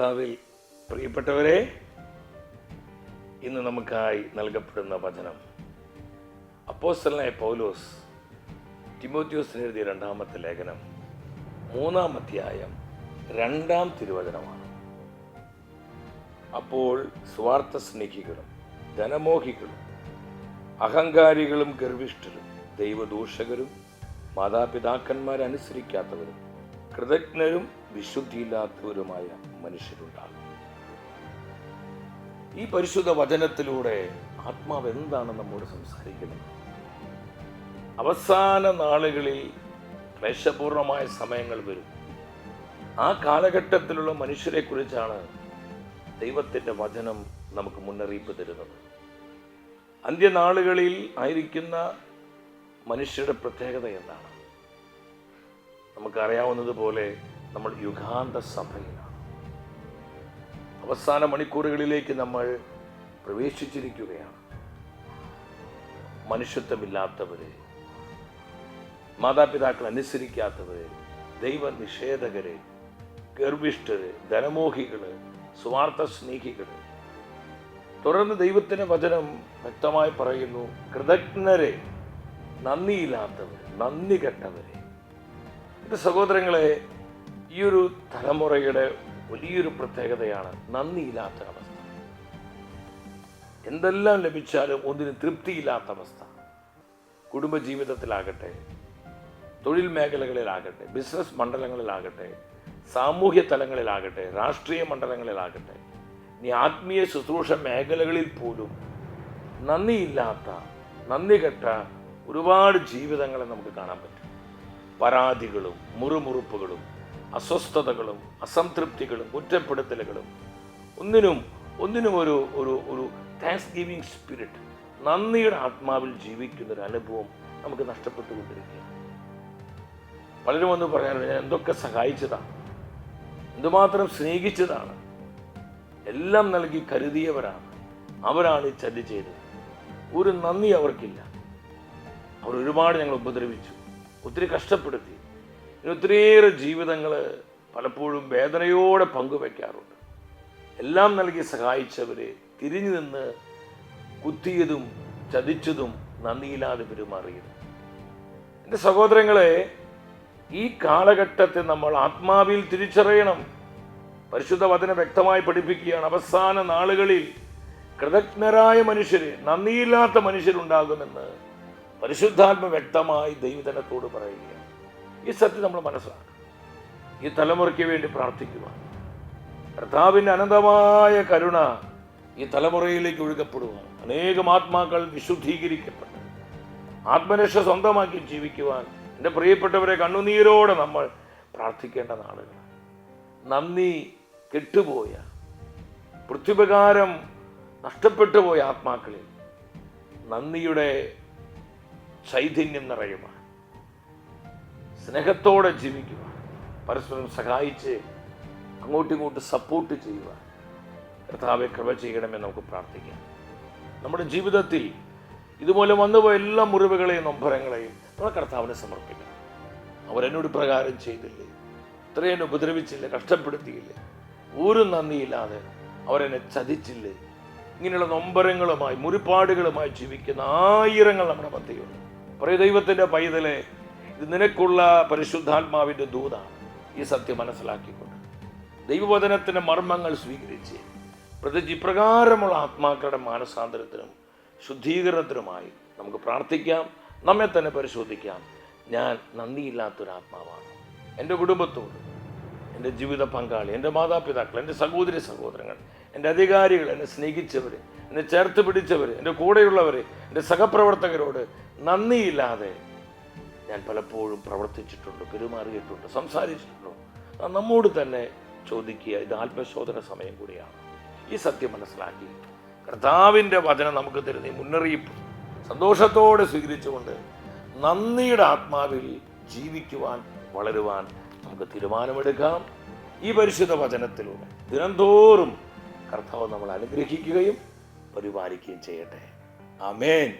കർത്താവിൽ പ്രിയപ്പെട്ടവരെ ഇന്ന് നമുക്കായി നൽകപ്പെടുന്ന വചനം. അപ്പോസ്റ്റലായ പൗലോസ് ടിമോത്യോസിന് എഴുതിയ രണ്ടാമത്തെ ലേഖനം മൂന്നാം അധ്യായം രണ്ടാം തിരുവചനമാണ്. അപ്പോൾ സ്വാർത്ഥ സ്നേഹികളും ധനമോഹികളും അഹങ്കാരികളും ഗർവിഷ്ഠരും ദൈവദൂഷകരും മാതാപിതാക്കന്മാരനുസരിക്കാത്തവരും കൃതജ്ഞരും വിശുദ്ധിയില്ലാത്തവരുമായ മനുഷ്യരുണ്ടാകും. ഈ പരിശുദ്ധ വചനത്തിലൂടെ ആത്മാവ് എന്താണ് നമ്മോട് സംസാരിക്കുന്നത്? അവസാന നാളുകളിൽ ക്ലേശപൂർണമായ സമയങ്ങൾ വരും. ആ കാലഘട്ടത്തിലുള്ള മനുഷ്യരെക്കുറിച്ചാണ് ദൈവത്തിന്റെ വചനം നമുക്ക് മുന്നറിയിപ്പ് തരുന്നത്. അന്ത്യനാളുകളിൽ ആയിരിക്കുന്ന മനുഷ്യരുടെ പ്രത്യേകത എന്താണ്? നമുക്കറിയാവുന്നതുപോലെ നമ്മൾ യുഗാന്ത സഭയിലാണ് അവസാന മണിക്കൂറുകളിലേക്ക് നമ്മൾ പ്രവേശിച്ചിരിക്കുകയാണ്. മനുഷ്യത്വമില്ലാത്തവരെ മാതാപിതാക്കൾ അനുസരിക്കാത്തവരെ ദൈവനിഷേധകരെ ഗർഭിഷ്ഠര് ധനമോഹികൾ സ്വാർത്ഥ സ്നേഹികൾ തുടർന്ന് ദൈവത്തിന് വചനം വ്യക്തമായി പറയുന്നു കൃതജ്ഞരെ നന്ദിയില്ലാത്തവർ നന്ദി കെട്ടവരെ. ഇത് സഹോദരങ്ങളെ ഈ ഒരു തലമുറയുടെ വലിയൊരു പ്രത്യേകതയാണ് നന്ദിയില്ലാത്ത അവസ്ഥ. എന്തെല്ലാം ലഭിച്ചാലും ഒന്നിനും തൃപ്തിയില്ലാത്ത അവസ്ഥ. കുടുംബജീവിതത്തിലാകട്ടെ തൊഴിൽ മേഖലകളിലാകട്ടെ ബിസിനസ് മണ്ഡലങ്ങളിലാകട്ടെ സാമൂഹ്യ തലങ്ങളിലാകട്ടെ രാഷ്ട്രീയ മണ്ഡലങ്ങളിലാകട്ടെ ഇനി ആത്മീയ ശുശ്രൂഷ മേഖലകളിൽ പോലും നന്ദിയില്ലാത്ത നന്ദി കെട്ട ഒരുപാട് ജീവിതങ്ങളെ നമുക്ക് കാണാൻ പറ്റും. പരാതികളും മുറുമുറുപ്പുകളും അസ്വസ്ഥതകളും അസംതൃപ്തികളും കുറ്റപ്പെടുത്തലുകളും. ഒന്നിനും ഒന്നിനും ഒരു ഒരു ഒരു താങ്ക്സ് ഗിവിങ് സ്പിരിറ്റ് നന്ദിയുടെ ആത്മാവിൽ ജീവിക്കുന്ന ഒരു അനുഭവം നമുക്ക് നഷ്ടപ്പെട്ടുകൊണ്ടിരിക്കുകയാണ്. പലരും ഒന്ന് പറയാറുണ്ട് ഞാൻ എന്തൊക്കെ സഹായിച്ചതാണ്? എന്തുമാത്രം സ്നേഹിച്ചതാണ്? എല്ലാം നൽകി കരുതിയവരാണ്. അവരാണ് ഈ ചതി ചെയ്തത്. ഒരു നന്ദി അവർക്കില്ല. അവർ ഒരുപാട് ഞങ്ങൾ ഉപദ്രവിച്ചു. ഒത്തിരി കഷ്ടപ്പെടുത്തി. ഒത്തിരിയേറെ ജീവിതങ്ങൾ പലപ്പോഴും വേദനയോടെ പങ്കുവെക്കാറുണ്ട്. എല്ലാം നൽകി സഹായിച്ചവരെ തിരിഞ്ഞു നിന്ന് കുത്തിയതും ചതിച്ചതും നന്ദിയില്ലാതെ പെരുമാറിയതും എന്റെ സഹോദരങ്ങളെ ഈ കാലഘട്ടത്തെ നമ്മൾ ആത്മാവിൽ തിരിച്ചറിയണം. പരിശുദ്ധ വചനം വ്യക്തമായി പഠിപ്പിക്കുകയാണ്. അവസാന നാളുകളിൽ കൃതജ്ഞരായ മനുഷ്യര് നന്ദിയില്ലാത്ത മനുഷ്യരുണ്ടാകുമെന്ന് പരിശുദ്ധാത്മ വ്യക്തമായി ദൈവജനത്തോട് പറയുകയാണ്. ഈ സത്യം നമ്മൾ മനസ്സിലാക്കുക ഈ തലമുറയ്ക്ക് വേണ്ടി പ്രാർത്ഥിക്കുക കർത്താവിന്റെ അനന്തമായ കരുണ ഈ തലമുറയിലേക്ക് ഒഴുകപ്പെടുക അനേകം ആത്മാക്കൾ വിശുദ്ധീകരിക്കപ്പെട്ട് ആത്മരക്ഷ സ്വന്തമാക്കി ജീവിക്കുവാൻ. എന്റെ പ്രിയപ്പെട്ടവരെ കണ്ണുനീരോടെ നമ്മൾ പ്രാർത്ഥിക്കേണ്ട നാളുകൾ. നന്ദി കെട്ടുപോയ പൃഥ്വിപ്രകാരം നഷ്ടപ്പെട്ടു പോയ ആത്മാക്കളിൽ നന്ദിയുടെ ചൈതന്യം നിറയുവാൻ. സ്നേഹത്തോടെ ജീവിക്കുക. പരസ്പരം സഹായിച്ച് അങ്ങോട്ടും ഇങ്ങോട്ടും സപ്പോർട്ട് ചെയ്യുക. കർത്താവെ കൃപ ചെയ്യണമെന്ന് നമുക്ക് പ്രാർത്ഥിക്കാം. നമ്മുടെ ജീവിതത്തിൽ ഇതുപോലെ വന്നുപോയ എല്ലാ മുറിവുകളെയും നൊമ്പരങ്ങളെയും നമ്മുടെ കർത്താവിനെ സമർപ്പിക്കണം. അവരെന്നോട് പ്രകാരം ചെയ്തില്ലേ? ഇത്രയും ഉപദ്രവിച്ചില്ലേ? കഷ്ടപ്പെടുത്തിയില്ലേ? ഒരു നന്ദിയില്ലാതെ അവരെന്നെ ചതിച്ചില്ലേ? ഇങ്ങനെയുള്ള നൊമ്പരങ്ങളുമായി മുറിപ്പാടുകളുമായി ജീവിക്കുന്ന ആയിരങ്ങൾ നമ്മുടെ മധ്യയുണ്ട്. പറയ ദൈവത്തിന്റെ പൈതലെ നിനക്കുള്ള പരിശുദ്ധാത്മാവിന്റെ ദൂതാണ്. ഈ സത്യം മനസ്സിലാക്കിക്കൊണ്ട് ദൈവവചനത്തിന്റെ മർമ്മങ്ങൾ സ്വീകരിച്ച് പ്രത്യേകിച്ച് ഇപ്രകാരമുള്ള ആത്മാക്കളുടെ മാനസാന്തരത്തിനും ശുദ്ധീകരണത്തിനുമായി നമുക്ക് പ്രാർത്ഥിക്കാം. നമ്മെ തന്നെ പരിശോധിക്കാം. ഞാൻ നന്ദിയില്ലാത്തൊരാത്മാവാണ്. എന്റെ കുടുംബത്തോട് എന്റെ ജീവിത പങ്കാളി എന്റെ മാതാപിതാക്കൾ എന്റെ സഹോദരി സഹോദരങ്ങൾ എന്റെ അധികാരികൾ എന്നെ സ്നേഹിച്ചവർ എന്നെ ചേർത്ത് പിടിച്ചവർ എന്റെ കൂടെയുള്ളവർ എന്റെ സഹപ്രവർത്തകരോട് നന്ദിയില്ലാതെ ഞാൻ പലപ്പോഴും പ്രവർത്തിച്ചിട്ടുണ്ട് പെരുമാറിയിട്ടുണ്ട് സംസാരിച്ചിട്ടുണ്ട്. നമ്മോട് തന്നെ ചോദിക്കുക ഇത് ആത്മശോധന സമയം കൂടിയാണ്. ഈ സത്യം മനസ്സിലാക്കി. കർത്താവിന്റെ വചനം നമുക്ക് തരുന്ന ഈ മുന്നറിയിപ്പ് സന്തോഷത്തോടെ സ്വീകരിച്ചുകൊണ്ട് നന്ദിയുടെ ആത്മാവിൽ ജീവിക്കുവാൻ വളരുവാൻ നമുക്ക് തീരുമാനമെടുക്കാം. ഈ പരിശുദ്ധ വചനത്തിലൂടെ ദിനംതോറും കർത്താവ് നമ്മൾ അനുഗ്രഹിക്കുകയും പരിപാലിക്കുകയും ചെയ്യട്ടെ. ആമേൻ.